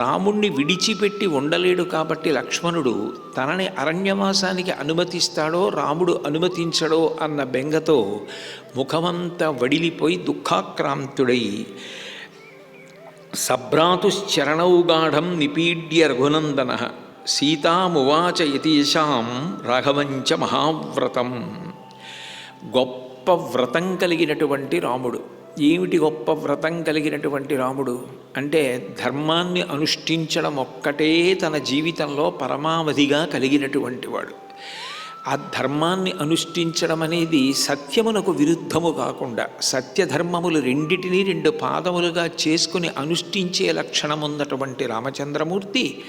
రాముణ్ణి విడిచిపెట్టి ఉండలేడు కాబట్టి లక్ష్మణుడు తనని అరణ్యవాసానికి అనుమతిస్తాడో రాముడు అనుమతించడో అన్న బెంగతో ముఖమంతా వడిలిపోయి దుఃఖాక్రాంతుడై సభ్రాతుశ్చరణౌగాఢం నిపీడ్య రఘునందన. సీతామువాచ యతీషాం రాఘవంచ మహావ్రతం. గొప్ప వ్రతం కలిగినటువంటి రాముడు. ఏమిటి గొప్ప వ్రతం కలిగినటువంటి రాముడు? అంటే ధర్మాన్ని అనుష్ఠించడం ఒక్కటే తన జీవితంలో పరమావధిగా కలిగినటువంటి వాడు. ఆ ధర్మాన్ని అనుష్ఠించడం అనేది సత్యమునకు విరుద్ధము కాకుండా సత్యధర్మములు రెండిటినీ రెండు పాదములుగా చేసుకుని అనుష్ఠించే లక్షణం ఉన్నటువంటి రామచంద్రమూర్తి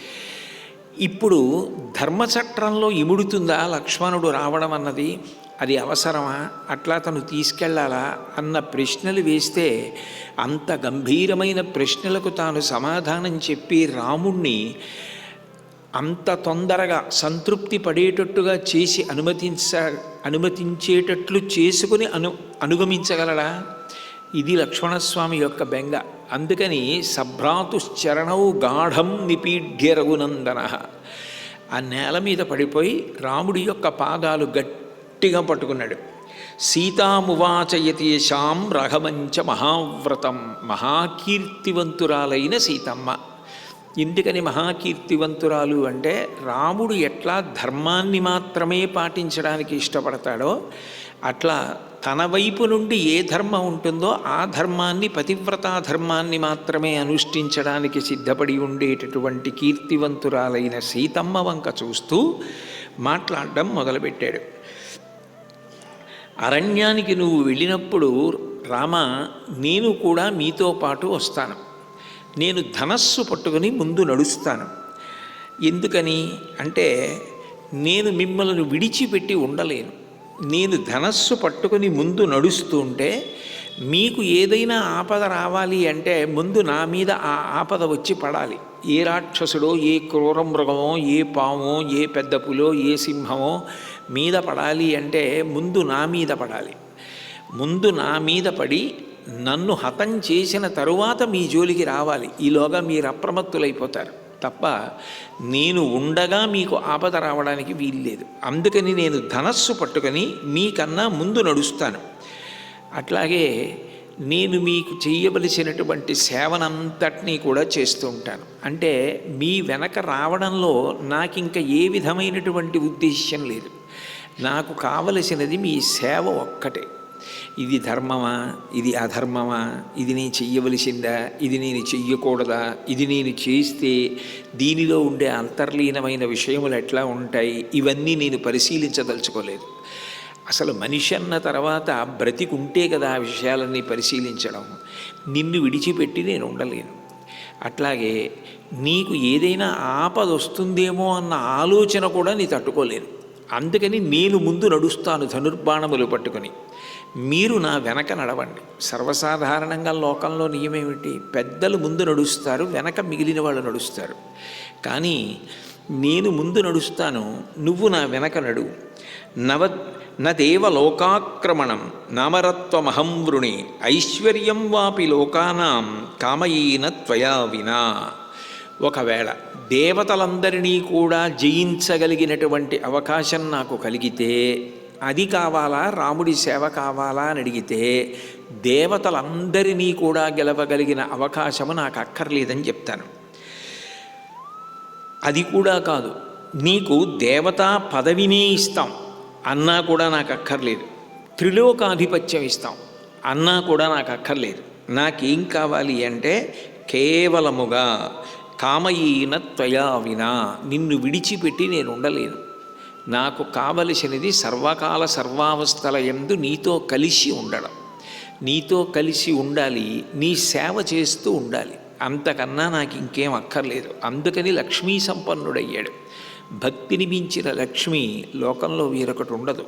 ఇప్పుడు ధర్మచట్రంలో ఇముడుతుందా లక్ష్మణుడు రావడం అన్నది అది అవసరమా? అట్లా తను తీసుకెళ్ళాలా అన్న ప్రశ్నలు వేస్తే అంత గంభీరమైన ప్రశ్నలకు తాను సమాధానం చెప్పి రాముణ్ణి అంత తొందరగా సంతృప్తి పడేటట్టుగా చేసి అనుమతించ అనుమతించేటట్లు చేసుకుని అను అనుగమించగలడా? ఇది లక్ష్మణస్వామి యొక్క బెంగ. అందుకని సభ్రాతుశ్చరణౌ గాఢం నిపీఢ్య రఘునందన ఆ నేల మీద పడిపోయి రాముడి యొక్క పాదాలు గట్టి గట్టిగా పట్టుకున్నాడు. సీతామువాచయతేషాం రఘవంచ మహావ్రతం మహాకీర్తివంతురాలైన సీతమ్మ. ఎందుకని మహాకీర్తివంతురాలు అంటే రాముడు ఎట్లా ధర్మాన్ని మాత్రమే పాటించడానికి ఇష్టపడతాడో అట్లా తన వైపు నుండి ఏ ధర్మం ఉంటుందో ఆ ధర్మాన్ని పతివ్రతా ధర్మాన్ని మాత్రమే అనుష్ఠించడానికి సిద్ధపడి ఉండేటటువంటి కీర్తివంతురాలైన సీతమ్మ వంక చూస్తూ మాట్లాడడం మొదలుపెట్టాడు. అరణ్యానికి నువ్వు వెళ్ళినప్పుడు రామ నేను కూడా మీతో పాటు వస్తాను. నేను ధనస్సు పట్టుకుని ముందు నడుస్తాను. ఎందుకని అంటే నేను మిమ్మల్ని విడిచిపెట్టి ఉండలేను. నేను ధనస్సు పట్టుకుని ముందు నడుస్తుంటే మీకు ఏదైనా ఆపద రావాలి అంటే ముందు నా మీద ఆ ఆపద వచ్చి పడాలి. ఏ రాక్షసుడో ఏ క్రూర మృగమో ఏ పామో ఏ పెద్ద పులో ఏ సింహమో మీద పడాలి అంటే ముందు నా మీద పడాలి. ముందు నా మీద పడి నన్ను హతం చేసిన తరువాత మీ జోలికి రావాలి. ఈలోగా మీరు అప్రమత్తులైపోతారు. తప్ప నేను ఉండగా మీకు ఆపద రావడానికి వీల్లేదు. అందుకని నేను ధనస్సు పట్టుకొని మీకన్నా ముందు నడుస్తాను. అట్లాగే నేను మీకు చేయవలసినటువంటి సేవనంతటినీ కూడా చేస్తూ ఉంటాను. అంటే మీ వెనక రావడంలో నాకు ఇంకా ఏ విధమైనటువంటి ఉద్దేశ్యం లేదు. నాకు కావలసినది మీ సేవ ఒక్కటే. ఇది ధర్మమా? ఇది అధర్మమా? ఇది నేను చెయ్యవలసిందా? ఇది నేను చెయ్యకూడదా? ఇది నేను చేస్తే దీనిలో ఉండే అంతర్లీనమైన విషయములు ఎట్లా ఉంటాయి? ఇవన్నీ నేను పరిశీలించదలుచుకోలేదు. అసలు మనిషి అన్న తర్వాత బ్రతికుంటే కదా ఆ విషయాలన్నీ పరిశీలించడం. నిన్ను విడిచిపెట్టి నేను ఉండలేను. అట్లాగే నీకు ఏదైనా ఆపద వస్తుందేమో అన్న ఆలోచన కూడా నీ తట్టుకోలేను. అందుకని నేను ముందు నడుస్తాను ధనుర్బాణములు పట్టుకొని. మీరు నా వెనక నడవండి. సర్వసాధారణంగా లోకంలో నియమేమిటి పెద్దలు ముందు నడుస్తారు వెనక మిగిలిన వాళ్ళు నడుస్తారు. కానీ నేను ముందు నడుస్తాను నువ్వు నా వెనక నడువు నవ నదేవ లోకాక్రమణం నామరత్వమహం వృణి ఐశ్వర్యం వాపి లోకానాం కామయీన త్వయా వినా. ఒకవేళ దేవతలందరినీ కూడా జయించగలిగినటువంటి అవకాశం నాకు కలిగితే అది కావాలా రాముడి సేవ కావాలా అని అడిగితే దేవతలందరినీ కూడా గెలవగలిగిన అవకాశము నాకు అక్కర్లేదని చెప్తాను. అది కూడా కాదు నీకు దేవతా పదవినే ఇస్తాం. అన్నా కూడా నాకు అక్కర్లేదు త్రిలోకాధిపత్యం ఇస్తాం అన్నా కూడా నాకు అక్కర్లేదు నాకేం కావాలి అంటే కేవలముగా కామయీన త్వయా వినా నిన్ను విడిచిపెట్టి నేను ఉండలేను నాకు కావలసినది సర్వకాల సర్వావస్థల ఎందు నీతో కలిసి ఉండడం. నీతో కలిసి ఉండాలి నీ సేవ చేస్తూ ఉండాలి. అంతకన్నా నాకు ఇంకేం అక్కర్లేదు. అందుకని లక్ష్మీ సంపన్నుడయ్యాడు. భక్తిని మించిన లక్ష్మి లోకంలో వేరొకటి ఉండదు.